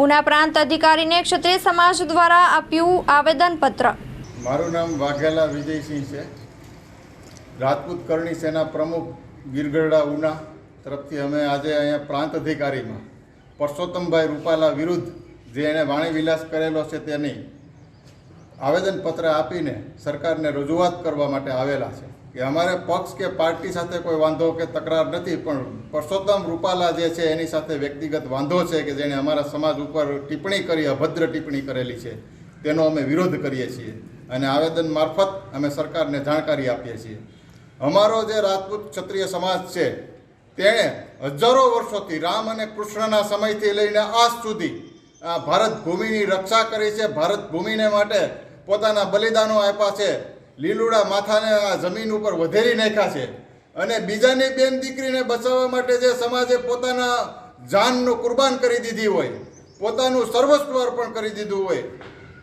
ઉના પ્રાંત અધિકારીને ક્ષત્રિય સમાજ દ્વારા આપ્યું આવેદનપત્ર. મારું નામ વાઘેલા વિજયસિંહ છે. રાજપૂત કરણી સેના પ્રમુખ ગીરગઢડા ઉના તરફથી અમે આજે અહીંયા પ્રાંત અધિકારીમાં પરસોત્તમભાઈ રૂપાલા વિરુદ્ધ જે એણે વાણીવિલાસ કરેલો છે તેની આવેદનપત્ર આપીને સરકારને રજૂઆત કરવા માટે આવેલા છે. કે અમારે પક્ષ કે પાર્ટી સાથે કોઈ વાંધો કે તકરાર નથી, પણ પરસોત્તમ રૂપાલા જે છે એની સાથે વ્યક્તિગત વાંધો છે કે જેણે અમારા સમાજ ઉપર ટિપ્પણી કરી, અભદ્ર ટિપ્પણી કરેલી છે, તેનો અમે વિરોધ કરીએ છીએ. અને આવેદન મારફત અમે સરકારને જાણકારી આપીએ છીએ. અમારો જે રાજપૂત ક્ષત્રિય સમાજ છે, તેણે હજારો વર્ષોથી રામ અને કૃષ્ણના સમયથી લઈને આજ સુધી આ ભારત ભૂમિની રક્ષા કરી છે, ભારત ભૂમિને માટે પોતાના બલિદાનો આપ્યા છે. લીલુડા માથાને આ જમીન ઉપર વધેરી નાખ્યા છે. અને બીજાની બેન દીકરીને બચાવવા માટે જે સમાજે પોતાના જાનનું કુરબાન કરી દીધી હોય પોતાનું સર્વસ્વ અર્પણ કરી દીધું હોય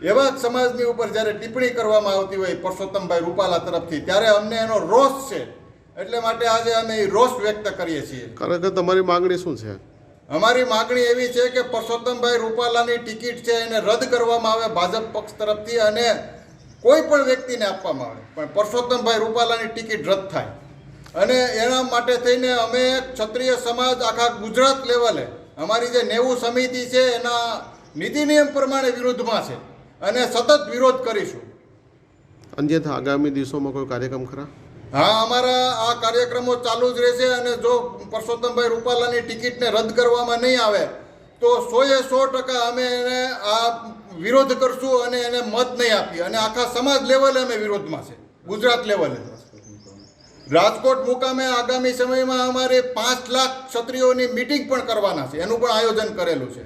એવા સમાજની ઉપર જ્યારે ટિપ્પણી કરવામાં આવતી હોય પરસોત્તમભાઈ રૂપાલા તરફથી ત્યારે અમને એનો રોષ છે. એટલે માટે આજે અમે એ રોષ વ્યક્ત કરીએ છીએ. ખરેખર તમારી માંગણી શું છે? અમારી માગણી એવી છે કે પરસોત્તમભાઈ રૂપાલાની ટિકિટ છે એને રદ કરવામાં આવે ભાજપ પક્ષ તરફથી અને કોઈ પણ વ્યક્તિને આપવામાં આવે. પણ પરસોત્તમભાઈ રૂપાલાની ટિકિટ રદ થાય. અને એના માટે થઈને અમે ક્ષત્રિય સમાજ આખા ગુજરાત લેવલે અમારી જે નેવું સમિતિ છે એના નીતિ નિયમ પ્રમાણે વિરુદ્ધમાં છે અને સતત વિરોધ કરીશું. અન્યથા આગામી દિવસોમાં કોઈ કાર્યક્રમ ખરા? હા અમારા આ કાર્યક્રમો ચાલુ જ રહેશે અને જો પરસોત્તમભાઈ રૂપાલાની ટિકિટને રદ કરવામાં નહીં આવે તો સોએ સો ટકા અમે એને આ વિરોધ કરશું અને એને મત નહીં આપીએ. અને આખા સમાજ લેવલે અમે વિરોધમાં છે. ગુજરાત લેવલે. રાજકોટ મુકામે આગામી સમયમાં અમારે પાંચ લાખ ક્ષત્રિયોની મિટિંગ પણ કરવાના છે. એનું પણ આયોજન કરેલું છે.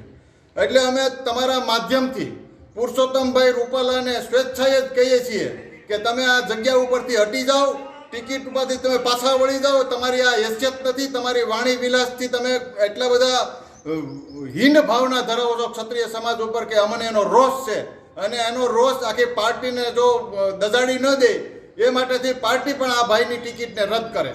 એટલે અમે તમારા માધ્યમથી પુરુષોત્તમભાઈ રૂપાલાને સ્વેચ્છાએ જ કહીએ છીએ કે તમે આ જગ્યા ઉપરથી હટી જાઓ, ટિકિટ ઉપરથી તમે પાછા વળી જાઓ, તમારી આ હેસિયત નથી, તમારી વાણી વિલાસથી તમે એટલા બધા હીન ભાવના ધરાવો છો ક્ષત્રિય સમાજ ઉપર કે અમને એનો રોષ છે અને એનો રોષ આખી પાર્ટીને જો દજાડી ન દે, એ માટેથી પાર્ટી પણ આ ભાઈની ટિકિટને રદ કરે.